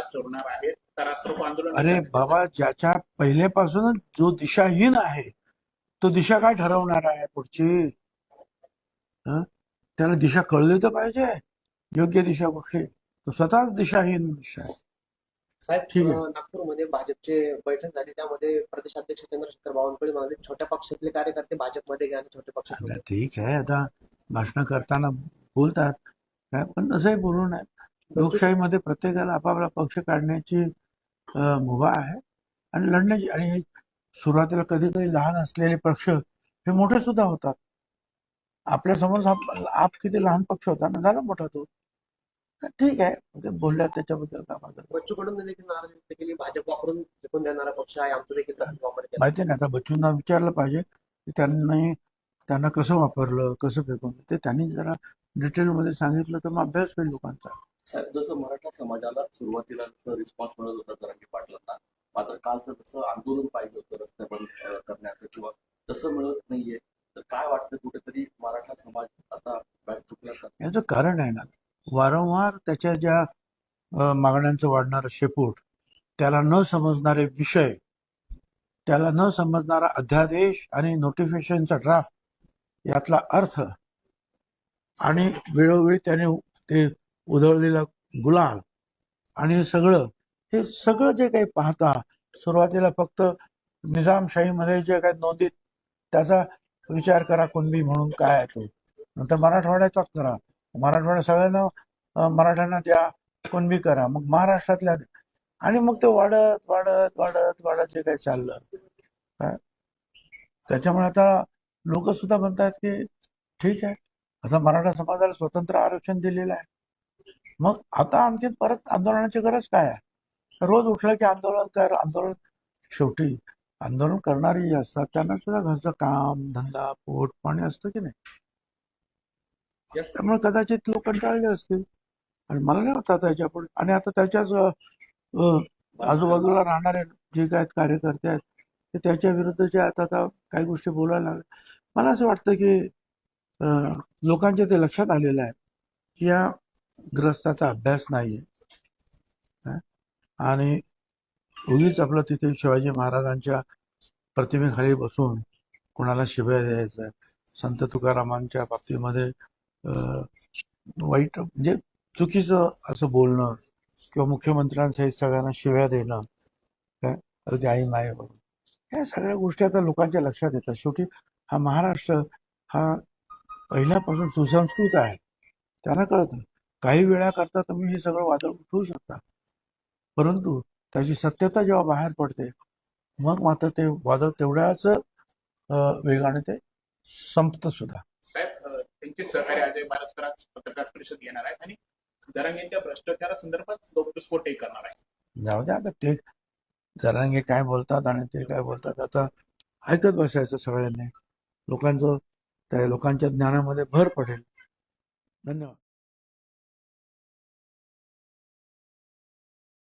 ठरवणार आहेत. तर आंदोलन अरे बाबा ज्याच्या पहिल्यापासूनच जो दिशाहीन आहे तो दिशा काय ठरवणार आहे पुढची? हं? त्याला दिशा कळली तर पाहिजे. योग्य दिशा कुठली तो स्वतःच दिशाहीन दिशा आहे. साहेब आहे. नागपूरमध्ये भाजपचे बैठक झाली त्यामध्ये प्रदेशाध्यक्ष चंद्रशेखर बावनकुळे म्हणाले छोट्या पक्षातले कार्यकर्ते भाजपमध्ये घ्या आणि आता पक्षात ठीक आहे. आता भाषण करताना बोलतात. काय पण तसंही बोलू नये. लोकशाहीमध्ये प्रत्येकाला आपापला पक्ष काढण्याची मुभा आहे. आणि लढण्याची आणि सुरुवातीला कधी कधी लहान असलेले पक्ष हे मोठे सुद्धा होतात. आपल्यासमोर आप किती लहान पक्ष होता ना झाला मोठा तो. ठीक आहे बोलल्या त्याच्याबद्दल काय माझं माहिती नाही आता बच्चूंना विचारलं पाहिजे की त्यांनी त्यांना कसं वापरलं कसं फेकून ते त्यांनी जरा डिटेलमध्ये सांगितलं तर मग अभ्यास होईल लोकांचा. जसं मराठा समाजाला सुरुवातीला जसं रिस्पॉन्स मिळत होता जरांगी पाटलांना मात्र कालचं जसं आंदोलन पाहिजे होतं रस्ते बंद करण्याचं किंवा तसं मिळत नाहीये तर काय वाटतं कुठेतरी मराठा समाज आता बॅक याचं कारण आहे ना वारंवार त्याच्या ज्या मागण्यांचं वाढणारं शेपूट त्याला न समजणारे विषय त्याला न समजणारा अध्यादेश आणि नोटिफिकेशनचा ड्राफ्ट यातला अर्थ आणि वेळोवेळी त्याने ते उधळलेला गुलाल आणि हे सगळं हे सगळं जे काही पाहता सुरुवातीला फक्त निजामशाहीमध्ये जे काही नोंदीत त्याचा विचार करा कुणबी म्हणून काय आहे तो. नंतर मराठवाड्याचाच करा. मराठवाड्या सगळ्यांना मराठ्यांना द्या कुणबी करा. मग महाराष्ट्रातल्या आणि मग ते वाढत वाढत वाढत वाढत जे काही चाललं. त्याच्यामुळे आता लोक सुद्धा म्हणतात की ठीक आहे. आता मराठा समाजाला स्वतंत्र आरक्षण दिलेलं आहे. मग आता आणखी परत आंदोलनाची गरज काय आहे? रोज उठलं की आंदोलन कर आंदोलन शेवटी आंदोलन करणारी जी असतात. त्यांना सुद्धा घरचं काम धंदा पोट पाणी असतं की नाही? त्यामुळे कदाचित लोक कंटाळले असतील. आणि मला नाही वाटत आता याच्यापुढे. आणि आता त्याच्याच आजूबाजूला राहणारे जे काय कार्यकर्ते आहेत ते त्याच्या विरुद्धचे आता आता काही गोष्टी बोलायला लागले. मला असं वाटतं की लोकांच्या ते लक्षात आलेलं आहे की या ग्रस्ताचा अभ्यास नाहीये. आणि उगीच आपलं तिथे शिवाजी महाराजांच्या प्रतिमेखाली बसून कोणाला शिव्या द्यायचं संत तुकारामांच्या बाबतीमध्ये वाईट म्हणजे चुकीचं असं बोलणं किंवा मुख्यमंत्र्यांसहित सगळ्यांना शिव्या देणं काय अगदी आई माय म्हणून. या सगळ्या गोष्टी आता लोकांच्या लक्षात येतात. शेवटी हा महाराष्ट्र हा पहिल्यापासून सुसंस्कृत आहे. त्यांना कळतं. काही वेळा करता तुम्ही हे सगळं वादळ उठवू शकता. परंतु त्याची सत्यता जेव्हा बाहेर पडते मग मात्र ते वादळ तेवढ्याच वेगाने ते संपतं सुद्धा. साहेब अ, त्यांचे सहकारी अजय बारसकर आज पत्रकार परिषद घेणार आहेत आणि जरांगेंच्या भ्रष्टाचारासंदर्भात गौप्यस्फोटही करणार आहे जाऊ द्या आता ते जरांगे काय बोलतात आणि ते काय बोलतात आता ऐकत बसायचं सगळ्यांनी. लोकांचं त्या लोकांच्या ज्ञानामध्ये भर पडेल. धन्यवाद.